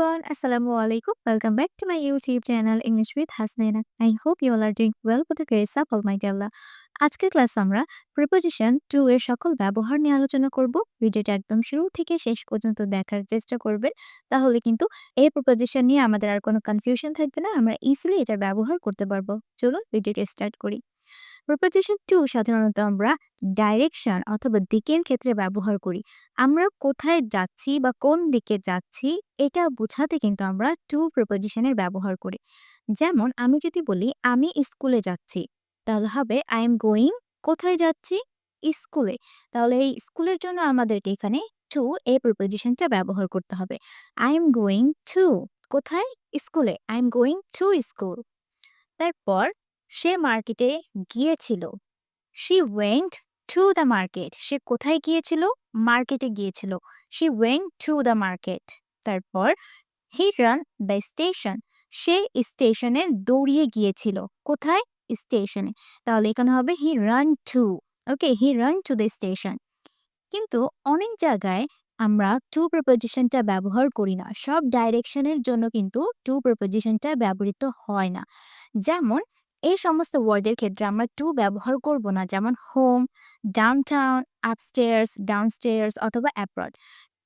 everyone, Assalamu alaikum. Welcome back to my YouTube channel English with Hasnaina. I hope you all are doing well with the grace of Almighty Allah. আজকের class আমরা preposition to এর সকল ব্যবহার নিয়ে আলোচনা করব ভিডিওটা একদম শুরু থেকে শেষ পর্যন্ত দেখার চেষ্টা করবেন তাহলে কিন্তু এই প্রিপোজিশন নিয়ে আমাদের আর কোনো কনফিউশন থাকবে না আমরা ইজিলি এটার ব্যবহার করতে পারব চলুন ভিডিওটা স্টার্ট করি প্রিপোজিশন টু সাধারণত আমরা ডাইরেকশন অথবা দিকের ক্ষেত্রে ব্যবহার করি। আমরা কোথায় যাচ্ছি বা কোন দিকে যাচ্ছি, এটা বোঝাতে কিন্তু আমরা টু প্রিপোজিশনের ব্যবহার করি। যেমন আমি যদি বলি, আমি স্কুলে যাচ্ছি, তাহলে হবে আই এম গোয়িং কোথায় যাচ্ছি? স্কুলে তাহলে এই স্কুলের জন্য আমাদেরকে এখানে টু এই প্রিপোজিশনটা ব্যবহার করতে হবে। আই এম গোয়িং টু কোথায়? স্কুলে I am going to school তারপর সে মার্কেটে গিয়েছিল। She went to the market সে কোথায় গিয়েছিল? মার্কেটে গিয়েছিল। She went to the market তারপর হি রান দ্য স্টেশন সে স্টেশনে দৌড়িয়ে গিয়েছিল। কোথায়? স্টেশনে। তাহলে এখানে হবে he ran to okay he ran to the station কিন্তু অনেক জায়গায় আমরা টু প্রিপোজিশনটা ব্যবহার করি না। সব ডাইরেকশনের জন্য কিন্তু টু প্রিপোজিশনটা ব্যবহৃত হয় না। যেমন এই সমস্ত ওয়ার্ডের ক্ষেত্রে আমরা টু ব্যবহার করব না, যেমন হোম ডাউনটাউন আপস্টেয়ার্স ডাউনস্টেয়ার্স অথবা অ্যাপ্রড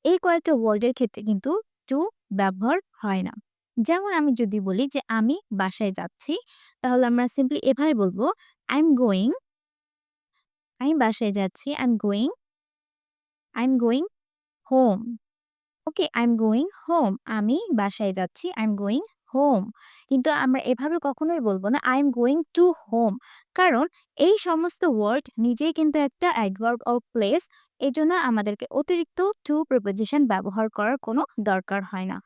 এই কয়েকটা ওয়ার্ডের ক্ষেত্রে কিন্তু টু ব্যবহার হয় না। যেমন আমি যদি বলি যে আমি বাসায় যাচ্ছি, তাহলে আমরা সিম্পলি এভাবে বলব আই এম গোয়িং আমি বাসায় যাচ্ছি I am going I am going home okay I am going home আমি বাসায় যাচ্ছি আই এম গোয়িং হোম কিন্তু আমরা এভাবে কখনোই বলব না I am going to home কারণ এই সমস্ত ওয়ার্ড নিজেই কিন্তু একটা অ্যাডভার্ব অফ প্লেস এই জন্য আমাদেরকে অতিরিক্ত টু প্রিপোজিশন ব্যবহার করার কোনো দরকার হয় না।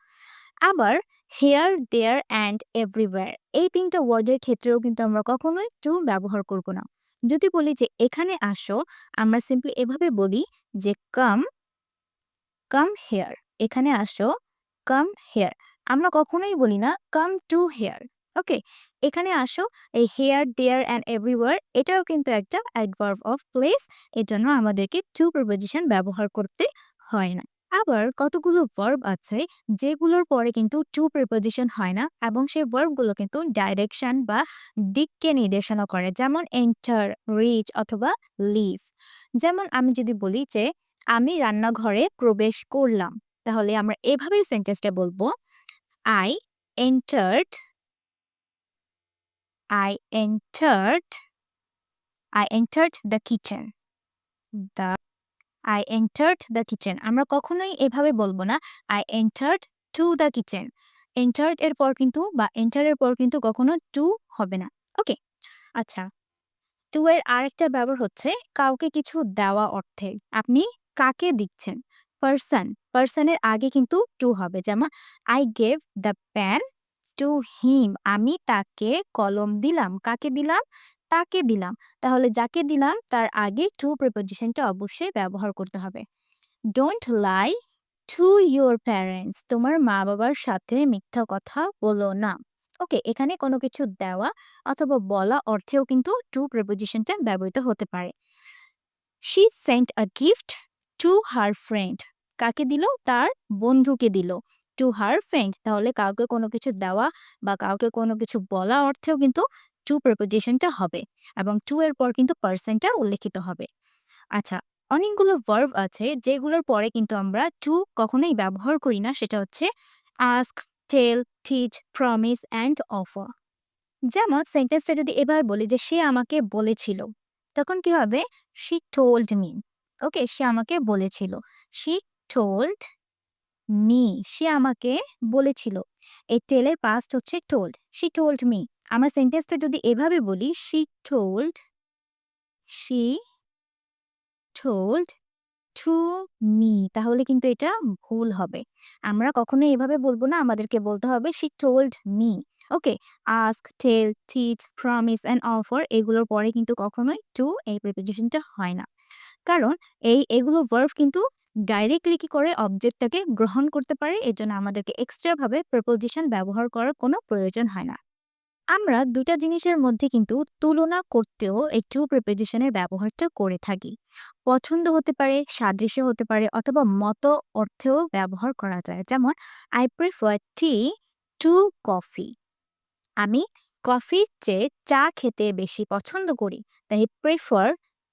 আবার হেয়ার দেয়ার অ্যান্ড এভরিওয়্যার এই তিনটা ওয়ার্ডের ক্ষেত্রেও কিন্তু আমরা কখনোই টু ব্যবহার করব না। যদি বলি যে এখানে আসো, আমরা সিম্পলি এভাবে বলি যে কাম কাম হেয়ার এখানে আসো কাম হেয়ার আমরা কখনোই বলি না কাম টু হেয়ার ওকে এখানে আসো, এই হেয়ার দেয়ার অ্যান্ড এভরিওয়ার এটাও কিন্তু একটা অ্যাডভার্ব অফ প্লেস এর জন্য আমাদেরকে টু প্রিপোজিশন ব্যবহার করতে হয় না। আবার কতগুলো ভার্ব আছে, যেগুলোর পরে কিন্তু টু প্রিপোজিশন হয় না এবং সেই ভার্বগুলো কিন্তু ডাইরেকশন বা দিককে নির্দেশনা করে, যেমন এন্টার রিচ অথবা লিভ যেমন আমি যদি বলি যে, আমি রান্নাঘরে প্রবেশ করলাম তাহলে আমরা এভাবেই সেন্টেন্সটা বলব I entered I entered I entered the kitchen the I entered the kitchen আমরা কখনোই এভাবে বলব না। I entered to the kitchen entered এর পর কিন্তু বা এন্টারের পর কিন্তু কখনো টু হবে না। ওকে আচ্ছা। টু এর আরেকটা ব্যবহার হচ্ছে কাউকে কিছু দেওয়া অর্থে। আপনি কাকে দিচ্ছেন? পার্সন পার্সনের আগে কিন্তু টু হবে। যেমন I gave the pen to him আমি তাকে কলম দিলাম। কাকে দিলাম? তাকে দিলাম। তাহলে যাকে দিলাম? তার আগে টু প্রিপোজিশনটা অবশ্যই ব্যবহার করতে হবে। Don't lie to your parents তোমার মা বাবার সাথে মিথ্যা কথা বলো না। ওকে, এখানে কোনো কিছু দেওয়া অথবা বলা অর্থেও কিন্তু টু প্রিপোজিশনটা ব্যবহৃত হতে পারে। She sent a gift to her friend কাকে দিল? তার বন্ধুকে দিল। টু হার ফ্রেন্ড তাহলে কাউকে কোনো কিছু দেওয়া বা কাউকে কোনো কিছু বলা অর্থেও কিন্তু টু প্রিপোজিশনটা হবে এবং টু এর পর কিন্তু পার্সেন্টটা উল্লেখিত হবে। আচ্ছা অনেকগুলো ভার্ব আছে যেগুলোর পরে কিন্তু আমরা টু কখনোই ব্যবহার করি না। সেটা হচ্ছে ask tell teach promise and offer যেমন সেন্টেন্সটা যদি এবার বলি যে সে আমাকে বলেছিল, তখন কি হবে? শি টোল্ড মি ওকে, সে আমাকে বলেছিল। শি টোল্ড মি সে আমাকে বলেছিল। এই টেলের পাস্ট হচ্ছে টোল্ড শি টোল্ড মি আমরা সেন্টেন্সটা যদি এভাবে বলি she told she told to me তাহলে কিন্তু এটা ভুল হবে। আমরা কখনো এভাবে বলব না, আমাদেরকে বলতে হবে she told me okay ask tell teach promise and offer এগুলোর পরে কিন্তু কখনোই টু এই প্রিপোজিশনটা হয় না। কারণ এই এগুলো ভার্ভ কিন্তু ডাইরেক্টলি কি করে অবজেক্টটাকে গ্রহণ করতে পারে, এর জন্য আমাদেরকে এক্সট্রা ভাবে প্রিপোজিশন ব্যবহার করার কোনো প্রয়োজন হয় না। আমরা দুটা জিনিসের মধ্যে কিন্তু তুলনা করতেও এই টু প্রিপোজিশনের ব্যবহারটা করে থাকি। পছন্দ হতে পারে, সাদৃশ্য হতে পারে অথবা মত অর্থেও ব্যবহার করা যায়। যেমন I prefer tea to coffee আমি কফির চেয়ে চা খেতে বেশি পছন্দ করি, তাই প্রিফার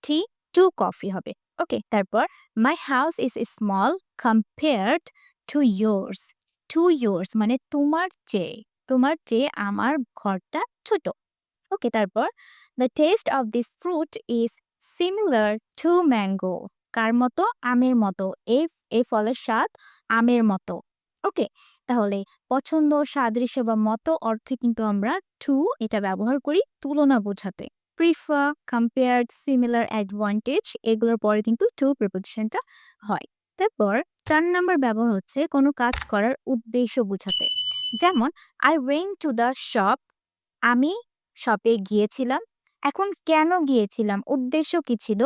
টি টু কফি হবে। ওকে তারপর my house is small compared to yours. To yours মানে তোমার চেয়ে তোমার চেয়ে আমার ঘরটা ছোট। ওকে তারপর the taste of this fruit is similar to mango কার মতো? আমের মতো। এই এই ফলের স্বাদ আমের মতো। ওকে তাহলে পছন্দ, সাদৃশ্য বা মতো অর্থে কিন্তু আমরা টু এটা ব্যবহার করি তুলনা বোঝাতে। প্রিফার কম্পেয়ার্ড সিমিলার অ্যাডভান্টেজ এগুলোর পরে কিন্তু টু প্রিপোজিশনটা হয়। তারপর চার নাম্বার ব্যবহার হচ্ছে কোনো কাজ করার উদ্দেশ্য বোঝাতে। যেমন I went to the shop আমি শপে গিয়েছিলাম। এখন কেন গিয়েছিলাম? উদ্দেশ্য কি ছিল?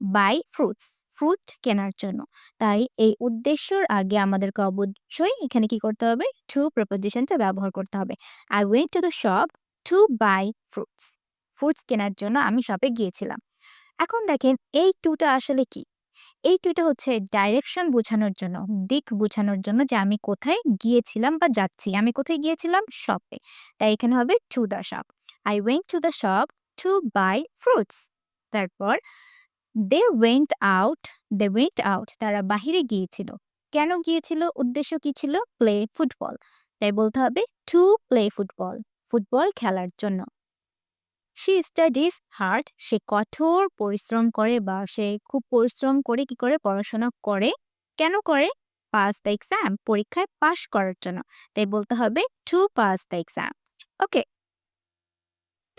বাই ফ্রুটস ফ্রুট কেনার জন্য। তাই এই উদ্দেশ্যর আগে আমাদেরকে অবশ্যই এখানে কি করতে হবে? টু প্রপোজিশনটা ব্যবহার করতে হবে। I went to the shop to buy fruits fruits কেনার জন্য আমি শপে গিয়েছিলাম। এখন দেখেন, এই টুটা আসলে কি? এই টুটা হচ্ছে ডাইরেকশন বোঝানোর জন্য, দিক বোঝানোর জন্য যে আমি কোথায় গিয়েছিলাম বা যাচ্ছি। আমি কোথায় গিয়েছিলাম? শপে তাই এখানে হবে to the shop I went to the shop to buy fruits তারপর they went out they went out তারা বাহিরে গিয়েছিল। কেন গিয়েছিল? উদ্দেশ্য কি ছিল? প্লে ফুটবল তাই বলতে হবে টু প্লে ফুটবল ফুটবল খেলার জন্য। সি স্টাডিজ হার্ড সে কঠোর পরিশ্রম করে বা সে খুব পরিশ্রম করে কি করে পড়াশোনা করে, কেন করে? পাস দ্য এক্সাম পরীক্ষায় পাশ করার জন্য। তাই বলতে হবে to pass the exam okay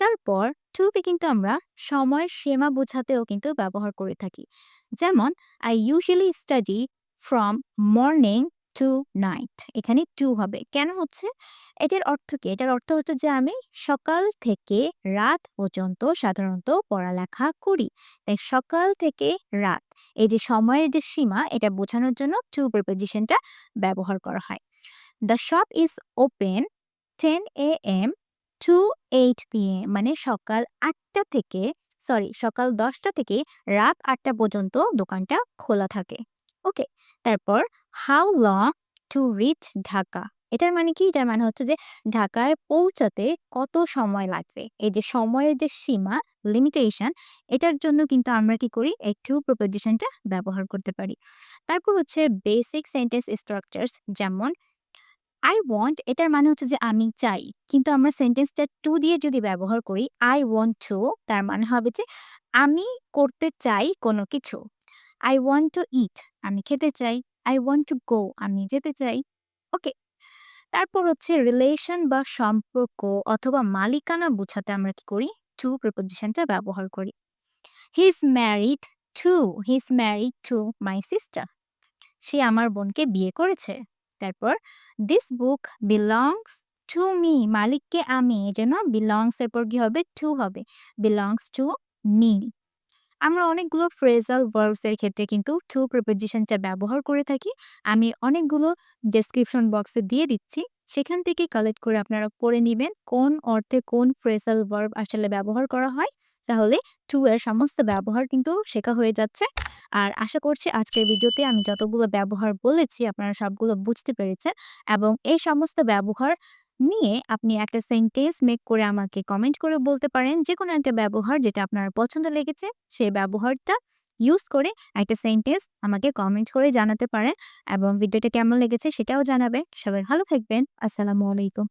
তারপর টুকে কিন্তু আমরা সময় সীমা বোঝাতেও কিন্তু ব্যবহার করে থাকি। যেমন I usually study from morning to night এখানে টু হবে। কেন হচ্ছে? এটার অর্থ কি? এটার অর্থ হচ্ছে যে আমি সকাল থেকে রাত পর্যন্ত সাধারণত পড়ালেখা করি। তাই সকাল থেকে রাত, এই যে সময়ের যে সীমা, এটা বোঝানোর জন্য টু প্রিপোজিশনটা ব্যবহার করা হয়। The shop is open ten A M to eight P M মানে সকাল আটটা থেকে সরি সকাল দশটা থেকে রাত আটটা পর্যন্ত দোকানটা খোলা থাকে। ওকে তারপর how long to reach Dhaka এটার মানে কি? এটার মানে হচ্ছে যে ঢাকায় পৌঁছাতে কত সময় লাগবে? এই যে সময়ের যে সীমা লিমিটেশন এটার জন্য কিন্তু আমরা কি করি? একটু প্রপোজিশনটা ব্যবহার করতে পারি। তারপর হচ্ছে বেসিক সেন্টেন্স স্ট্রাকচার্স যেমন আই ওয়ান্ট এটার মানে হচ্ছে যে আমি চাই। কিন্তু আমরা সেন্টেন্সটা টু দিয়ে যদি ব্যবহার করি আই ওয়ান্ট টু তার মানে হবে যে আমি করতে চাই কোনো কিছু। আই ওয়ান্ট টু ইট আমি খেতে চাই। আই ওয়ান্ট টু গো আমি যেতে চাই। ওকে তারপর হচ্ছে রিলেশন বা সম্পর্ক অথবা মালিকানা বোঝাতে আমরা কি করি? টু প্রিপোজিশনটা ব্যবহার করি। He is married to he is married to my sister সে আমার বোনকে বিয়ে করেছে। তারপর this book belongs to me মালিককে আমি যেন বিলংস এরপর কি হবে? টু হবে। বিলংস টু মি আমরা অনেকগুলো ফ্রেজাল ভার্বস এর ক্ষেত্রে কিন্তু টু প্রিপোজিশনটা ব্যবহার করে থাকি। আমি অনেকগুলো ডেসক্রিপশন বক্সে দিয়ে দিচ্ছি। সেখান থেকে কালেক্ট করে আপনারা পড়ে নেবেন কোন অর্থে কোন ফ্রেজাল ভার্ব আসলে ব্যবহার করা হয়। তাহলে টু এর সমস্ত ব্যবহার কিন্তু শেখা হয়ে যাচ্ছে। আর আশা করছি আজকের ভিডিওতে আমি যতগুলো ব্যবহার বলেছি আপনারা সবগুলো বুঝতে পেরেছেন। এবং এই সমস্ত ব্যবহার নিয়ে আপনি একটা সেন্টেন্স মেক করে আমাকে কমেন্ট করে বলতে পারেন। যে কোনো একটা ব্যবহার যেটা আপনার পছন্দ লেগেছে, সেই ব্যবহারটা ইউজ করে একটা সেন্টেন্স আমাকে কমেন্ট করে জানাতে পারেন এবং ভিডিওটা কেমন লেগেছে সেটাও জানাবেন। সবাই ভালো থাকবেন। আসসালামু আলাইকুম।